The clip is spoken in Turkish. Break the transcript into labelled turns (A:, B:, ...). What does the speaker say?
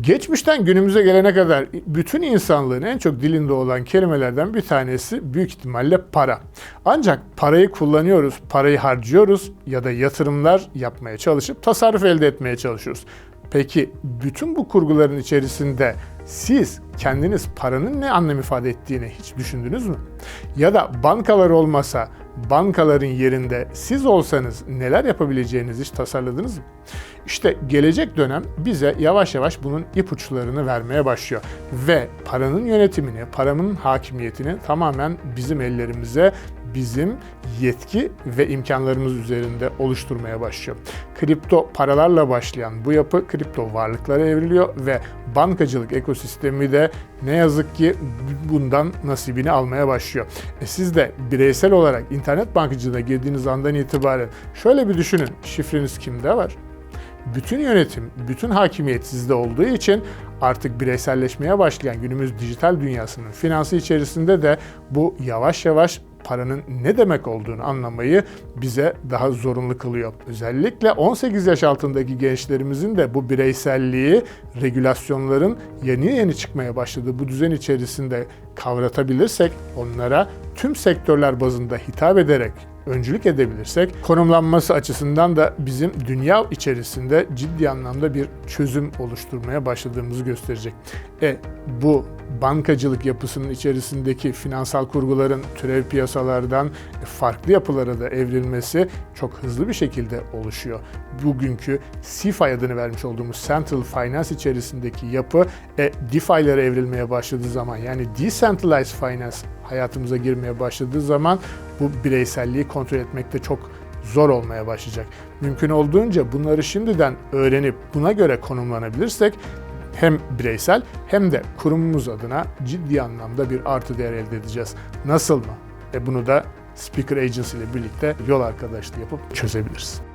A: Geçmişten günümüze gelene kadar bütün insanlığın en çok dilinde olan kelimelerden bir tanesi büyük ihtimalle para. Ancak parayı kullanıyoruz, parayı harcıyoruz ya da yatırımlar yapmaya çalışıp tasarruf elde etmeye çalışıyoruz. Peki bütün bu kurguların içerisinde siz kendiniz paranın ne anlam ifade ettiğini hiç düşündünüz mü? Ya da bankalar olmasa bankaların yerinde siz olsanız neler yapabileceğinizi hiç tasarladınız mı? İşte gelecek dönem bize yavaş yavaş bunun ipuçlarını vermeye başlıyor. Ve paranın yönetimini, paranın hakimiyetini tamamen bizim ellerimize, bizim yetki ve imkanlarımız üzerinde oluşturmaya başlıyor. Kripto paralarla başlayan bu yapı kripto varlıklara evriliyor ve bankacılık ekosistemi de ne yazık ki bundan nasibini almaya başlıyor. E siz de bireysel olarak internet bankacılığına girdiğiniz andan itibaren şöyle bir düşünün. Şifreniz kimde var? bütün yönetim, bütün hakimiyet sizde olduğu için artık bireyselleşmeye başlayan günümüz dijital dünyasının finansı içerisinde de bu yavaş yavaş paranın ne demek olduğunu anlamayı bize daha zorunlu kılıyor. Özellikle 18 yaş altındaki gençlerimizin de bu bireyselliği regülasyonların yeni yeni çıkmaya başladığı bu düzen içerisinde kavratabilirsek onlara tüm sektörler bazında hitap ederek öncülük edebilirsek konumlanması açısından da bizim dünya içerisinde ciddi anlamda bir çözüm oluşturmaya başladığımızı gösterecek. E bu bankacılık yapısının içerisindeki finansal kurguların türev piyasalardan farklı yapılara da evrilmesi çok hızlı bir şekilde oluşuyor. Bugünkü CFI adını vermiş olduğumuz Central Finance içerisindeki yapı e, DeFi'lere evrilmeye başladığı zaman yani Decentralized Finance hayatımıza girmeye başladığı zaman bu bireyselliği kontrol etmekte çok zor olmaya başlayacak. Mümkün olduğunca bunları şimdiden öğrenip buna göre konumlanabilirsek hem bireysel hem de kurumumuz adına ciddi anlamda bir artı değer elde edeceğiz. Nasıl mı? E bunu da Speaker Agency ile birlikte yol arkadaşlığı yapıp çözebiliriz.